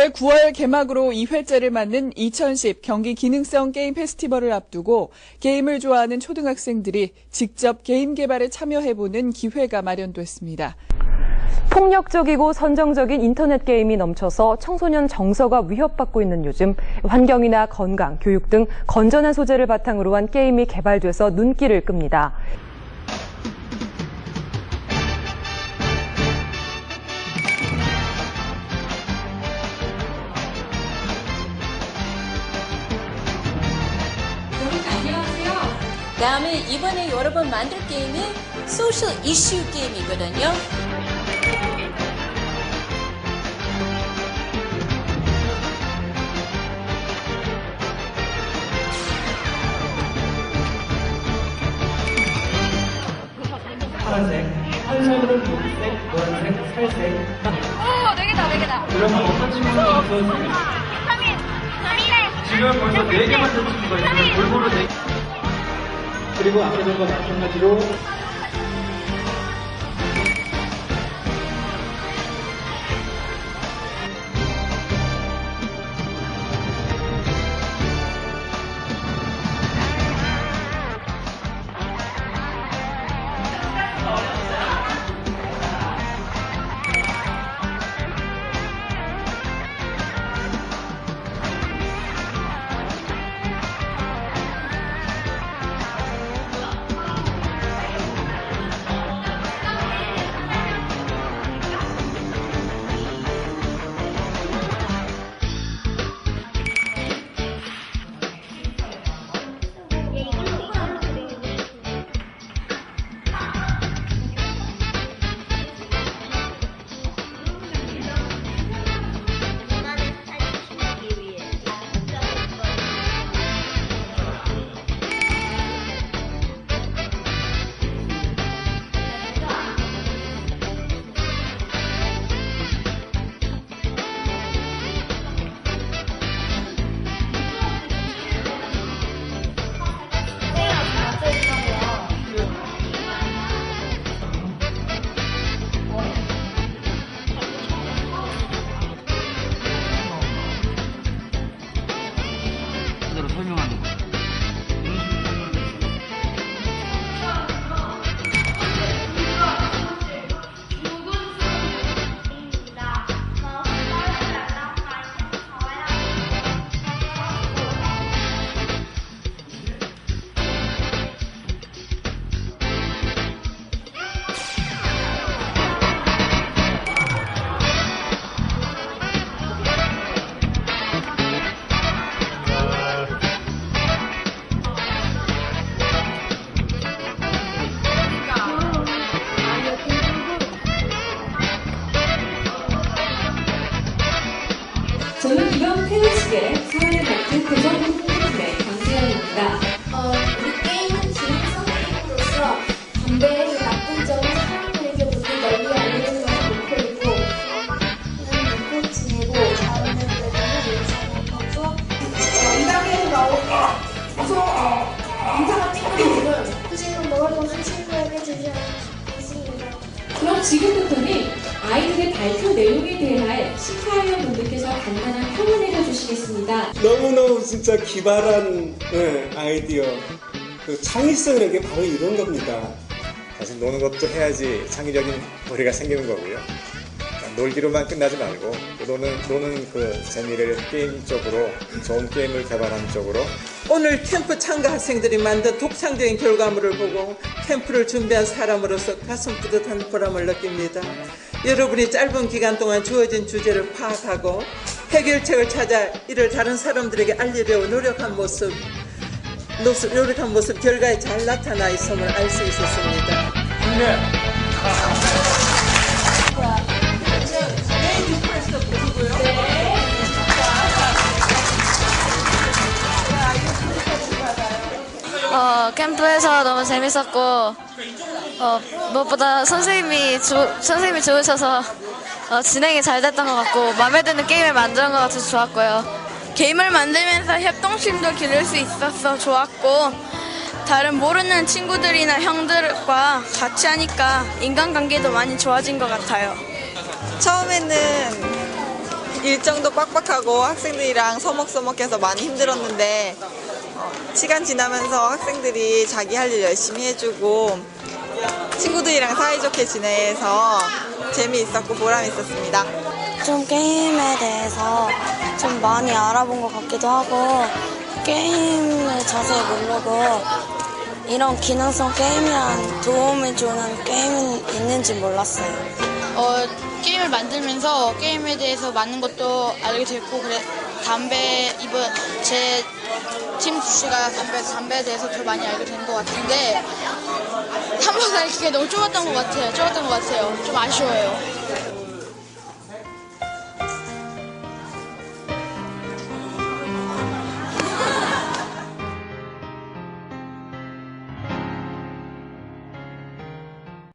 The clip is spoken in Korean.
올해 9월 개막으로 2회째를 맞는 2010 경기 기능성 게임 페스티벌을 앞두고 게임을 좋아하는 초등학생들이 직접 게임 개발에 참여해보는 기회가 마련됐습니다. 폭력적이고 선정적인 인터넷 게임이 넘쳐서 청소년 정서가 위협받고 있는 요즘 환경이나 건강, 교육 등 건전한 소재를 바탕으로 한 게임이 개발돼서 눈길을 끕니다. 다음에 이번에 여러분 만들 게임이 소셜 이슈 게임이거든요. 파란색, 한색은 녹색, 노란색, 살색. 오, 네 개다, 네 개다. 그러면 어떤 친구가 있어요? 3일, 3일에. 지금 벌써 4개만 된 친구가 있어요. 골고루 4개. 그리고 앞에 전과 마찬가지로 저는 이번 퇴근식에 사회를 맡은 고정부 홍보팀의 강재현입니다. 어, 우리 게임은 진행성 게임으로서 담배의 나쁜 점을 사람들에게 모두 널리 알리는 것이 목표이고 는 믿고 지내고 자원을 내는 일상을 하고 이 단계에서 나오는 무서워 인상한 친구들은 지금 놀아보는 친구에게 주지 않습니다. 그럼 지금부터는 아이들의 발표 내용에 대해 심사위원 분들께서 간단한 평을 해주시겠습니다. 너무너무 진짜 기발한 예, 아이디어 그 창의성이라는 게 바로 이런 겁니다 사실 노는 것도 해야지 창의적인 머리가 생기는 거고요. 그러니까 놀기로만 끝나지 말고 또 노는, 노는 그 재미를 게임 쪽으로 좋은 게임을 개발하는 쪽으로 오늘 캠프 참가 학생들이 만든 독창적인 결과물을 보고 캠프를 준비한 사람으로서 가슴 뿌듯한 보람을 느낍니다. 여러분이 짧은 기간 동안 주어진 주제를 파악하고 해결책을 찾아 이를 다른 사람들에게 알리려고 노력한 모습, 노- 노력한 모습 결과에 잘 나타나 있음을 알 수 있었습니다. 어, 캠프에서 너무 재밌었고, 어, 무엇보다 선생님이, 조, 선생님이 좋으셔서 어, 진행이 잘 됐던 것 같고, 마음에 드는 게임을 만드는 것 같아서 좋았고요. 게임을 만들면서 협동심도 기를 수 있어서 좋았고 다른 모르는 친구들이나 형들과 같이 하니까 인간관계도 많이 좋아진 것 같아요. 처음에는 일정도 빡빡하고 학생들이랑 서먹서먹해서 많이 힘들었는데 어, 시간 지나면서 학생들이 자기 할 일 열심히 해주고 친구들이랑 사이좋게 지내서 재미있었고 보람 있었습니다. 좀 게임에 대해서 좀 많이 알아본 것 같기도 하고 게임을 자세히 모르고 이런 기능성 게임이란 도움을 주는 게임이 있는지 몰랐어요. 어, 게임을 만들면서 게임에 대해서 많은 것도 알게 됐고 그래 담배 이번 제 팀 주씨가 담배 담배에 대해서 더 많이 알게 된 것 같은데 한 번 알기가 너무 좁았던 것 같아요. 좁았던 것 같아요. 좀 아쉬워요.